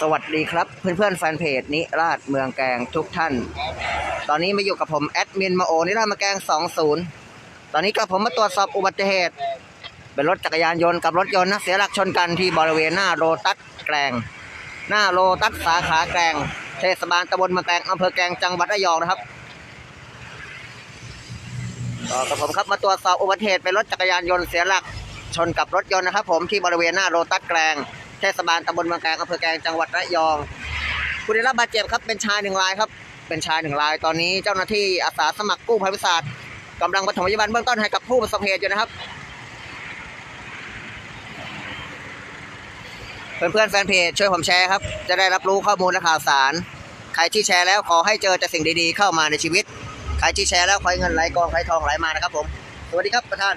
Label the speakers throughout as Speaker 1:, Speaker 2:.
Speaker 1: สวัสดีครับ เพื่อนๆแฟนเพจนิราชเมืองแกงทุกท่าน ตอนนี้มาอยู่กับผมแอดมินมาโอนิราชเมืองแกง 20 ตอนนี้ก็ผมมาตรวจสอบอุบัติเหตุ เป็นรถจักรยานยนต์กับรถยนต์นะเสียหลักชนกันที่บริเวณหน้าโรตัสแกลงหน้าโรตัสสาขาแกลงเทศบาลตำบลเมืองแกลงอำเภอแกลงจังหวัดระยองนะครับก็กับผมครับมาตรวจสอบอุบัติเหตุเป็นรถจักรยานยนต์เสียหลักชนกับรถยนต์นะครับ ผมที่บริเวณหน้าโรตัสแกลง เทศบาลตำบลเมืองแกงอำเภอแกงจังหวัดระยอง ผู้ได้รับบาดเจ็บครับเป็นชายหนึ่งรายครับ เป็นชายหนึ่งราย ตอนนี้เจ้าหน้าที่อาสาสมัครกู้ภัยพิศาสตร์กำลังปฐมพยาบาลเบื้องต้นให้กับผู้ประสบเหตุอยู่นะครับ เพื่อนๆแฟนเพจช่วยผมแชร์ครับ จะได้รับรู้ข้อมูลและข่าวสาร ใครที่แชร์แล้วขอให้เจอแต่สิ่งดีๆ เข้ามาในชีวิต ใครที่แชร์แล้วขอให้เงินไหลกองไหลทองไหลมานะครับผม สวัสดีครับประธาน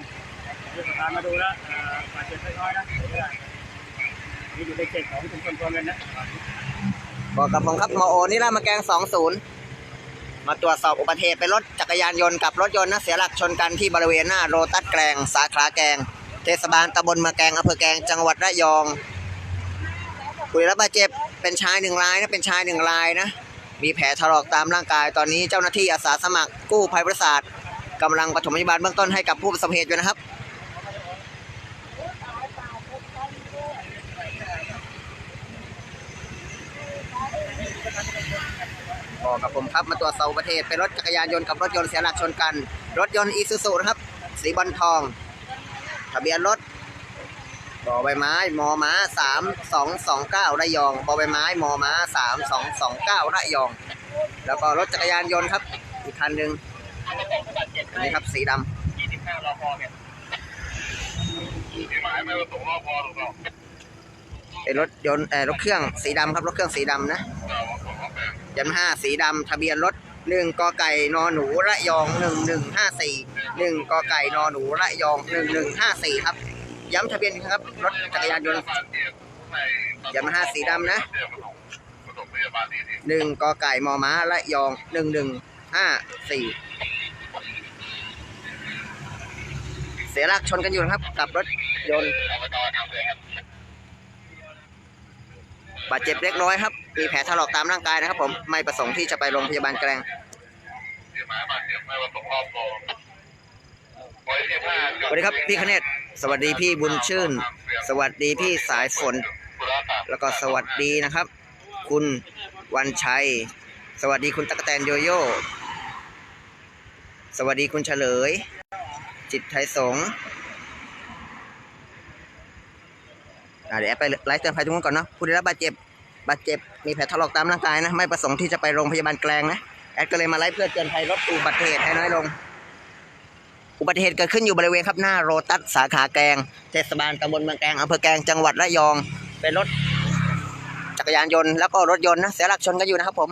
Speaker 2: เรื่องการมาดูแล้วบาดเจ็บเล็กน้อยนะ อยู่ในเขตของชุมชนตัวเงินนะ
Speaker 1: บอกกับผมครับมโอนี่ล่ามาแกง20มาตรวจสอบอุบัติเหตุเป็นรถจักรยานยนต์กับรถยนต์นะเสียหลักชนกันที่บริเวณหน้าโรตัสแกลงสาขาแกง เทศบาลตำบลมาแกงอำเภอแกงจังหวัดระยองผู้ได้รับบาดเจ็บเป็นชายหนึ่งรายนะเป็นชายหนึ่งรายนะ มีแผลถลอกตามร่างกายตอนนี้เจ้าหน้าที่อาสาสมัครกู้ภัยประสาทกำลังปฐมพยาบาลเบื้องต้นให้กับผู้ประสบเหตุอยู่นะครับ กกับผมครับมาตรวจสอบอุบัติเหตุเป็นรถจักรยานยนต์กับรถยนต์เสียหลักชนกัน รถยนต์อีซูซูนะครับ สีบอลทอง ทะเบียนรถบอใบไม้มอม้าสามสองสองเก้าระยองบอใบไม้มอม้าสามสองสองเก้าระยอง แล้วก็รถจักรยานยนต์ครับ อีกคันหนึ่งอันนี้ครับสีดำ
Speaker 2: ยี่สิบห้ารอพอเนี่ย
Speaker 1: เป็นรถยนต์เออรถเครื่องสีดำครับรถเครื่องสีดำนะ ยันห้าสีดำทะเบียนรถหนึ่งกอไก่นอหนูระยองหนึ่งหนึ่งห้าสี่หนึ่งกอไก่นอหนูระยองหนึ่งหนึ่งห้าสี่ครับ ย้ำทะเบียนครับ รถจักรยานยนต์ยามาฮ่าสีดำนะหนึ่งกอไก่มอม้าระยองหนึ่งหนึ่งห้าสี่เสียหลักชนกันอยู่นะครับ กับรถยนต์ บาดเจ็บเล็กน้อยครับ มีแผลถลอกตามร่างกายนะครับ ผมไม่ประสงค์ที่จะไปโรงพยาบาลแกลงสวัสดีครับพี่คเนศสวัสดีพี่บุญชื่น สวัสดีพี่สายฝน แล้วก็สวัสดีนะครับ คุณวันชัย สวัสดีคุณตั๊กแตนโยโย่สวัสดีคุณเฉลย จิตไทยสงฆ์อะ เดี๋ยวแอดไปไลฟ์เตือนภัยทุกคนก่อนเนาะผู้ได้รับบาดเจ็บบาดเจ็บมีแผลถลอกตามร่างกายนะ ไม่ประสงค์ที่จะไปโรงพยาบาลแกลงนะแอดก็เลยมาไลฟ์เพื่อเตือนภัยลดอุบัติเหตุให้น้อยลง อุบัติเหตุเกิดขึ้นอยู่บริเวณครับหน้าโรตัสสาขาแกลงเทศบาลตำบลเมืองแกลงอำเภอแกลงจังหวัดระยอง เป็นรถจักรยานยนต์แล้วก็รถยนต์นะเสียหลักชนกันอยู่นะครับผม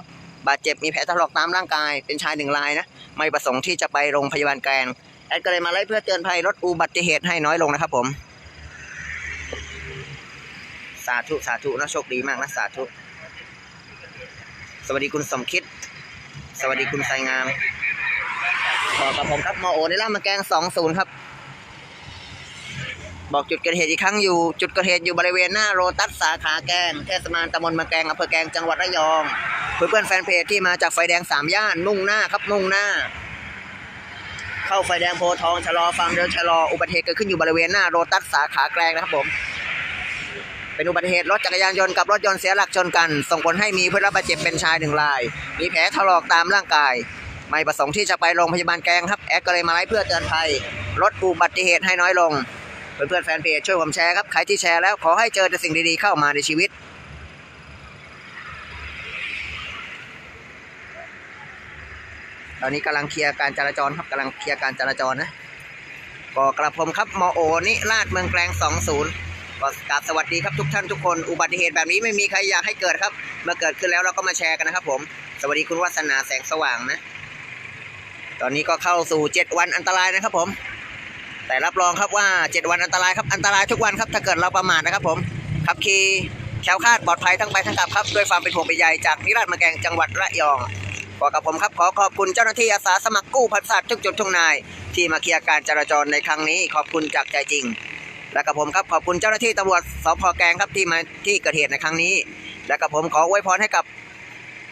Speaker 1: บาดเจ็บมีแผลถลอกตามร่างกายเป็นชายหนึ่งรายนะไม่ประสงค์ที่จะไปโรงพยาบาลแกลงแอดก็เลยมาไล่เพื่อเตือนภัยลดอุบัติเหตุให้น้อยลงนะครับผมาธุสาธุนะโชคดีมากนะสาธุ สวัสดีคุณสมคิด สวัสดีคุณไซงามบอกกับผมครับมอโอในล่ามาแกงสองศูนย์ครับ บอกจุดเกิดเหตุอีกครั้งอยู่ จุดเกิดเหตุอยู่บริเวณหน้าโรตัสสาขาแกงเทศบาลตำบลมะแกงอำเภอแกงจังหวัดระยอง เพื่อนๆแฟนเพจที่มาจากไฟแดงสามย่านมุ่งหน้าครับมุ่งหน้า เข้าไฟแดงโพทองชะลอฟังเดินชะลออุบัติเหตุเกิดขึ้นอยู่บริเวณหน้าโรตัสสาขาแกงนะครับผม เป็นอุบัติเหตุรถจักรยานยนต์กับรถยนต์เสียหลักชนกัน ส่งผลให้มีผู้รับบาดเจ็บเป็นชายหนึ่งราย มีแผลถลอกตามร่างกาย ไม่ประสงค์ที่จะไปโรงพยาบาลแกงครับแอดก็เลยมาไลฟ์เพื่อเตือนภัยลดอุบัติเหตุให้น้อยลง เพื่อนๆแฟนเพจช่วยผมแชร์ครับใครที่แชร์แล้วขอให้เจอแต่สิ่งดีๆเข้ามาในชีวิตตอนนี้กำลังเคลียร์การจราจรครับกำลังเคลียร์การจราจรนะก็กระผมครับมโอนิราชเมืองแกลง20 ก็กราบสวัสดีครับทุกท่านทุกคนอุบัติเหตุแบบนี้ไม่มีใครอยากให้เกิดครับเมื่อเกิดขึ้นแล้วเราก็มาแชร์กันนะครับ ผม สวัสดีคุณวัฒนาแสงสว่างนะ ตอนนี้ก็เข้าสู่7วันอันตรายนะครับ ผม แต่รับรองครับว่า7วันอันตรายครับอันตรายทุกวันครับ ถ้าเกิดเราประมาทนะครับ ผมขับขี่แคล้วคลาดปลอดภัยทั้งไปทั้งกลับครับด้วยความเป็นห่วงเป็นใยจากนิราชมาแกงจังหวัดระยองบอกกับผมครับขอขอบคุณเจ้าหน้าที่อาสาสมัครกู้ภัยศาสตร์ทุกจุดทุกนาย ที่มาเคลียร์การจราจรในครั้งนี้ขอบคุณจากใจจริง และกับผมครับขอบคุณเจ้าหน้าที่ตำรวจสพแกงครับที่มาที่เกิดเหตุในครั้งนี้ และกับผมขออวยพรให้กับ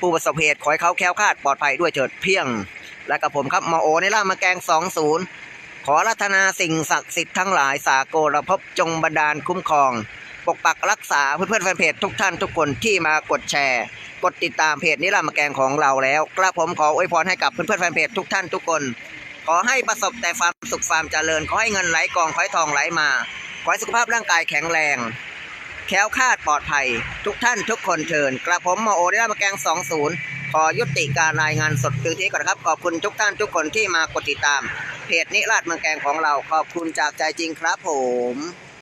Speaker 1: ผู้ประสบเหตุขอให้เขาแคล้วคลาดปลอดภัยด้วยเถิดเพียง และกับผมครับมอโอในล่ามาแกง 20 ขอรัตนาสิ่งศักดิ์สิทธิ์ทั้งหลายสากลภพจงบันดาลคุ้มครอง ปกปักรักษาเพื่อนๆแฟนเพจทุกท่านทุกคนที่มากดแชร์ กดติดตามเพจนิรามแกงของเราแล้วกระผมขออวยพรให้กับเพื่อนๆแฟนเพจทุกท่านทุกคน ขอให้ประสบแต่ความสุขความเจริญ ขอให้เงินไหลกองขอให้ทองไหลมา อให้สุขภาพร่างกายแข็งแรง แค้วคาดปลอดภัย ทุกท่านทุกคนเชิญกระผมหมอโอได้รับมาแกง 20 ขอยุติการรายงานสดเพียงเท่านี้ก่อนครับ ขอบคุณทุกท่านทุกคนที่มากดติดตาม เพจนิราชเมืองแกงของเรา ขอบคุณจากใจจริงครับผม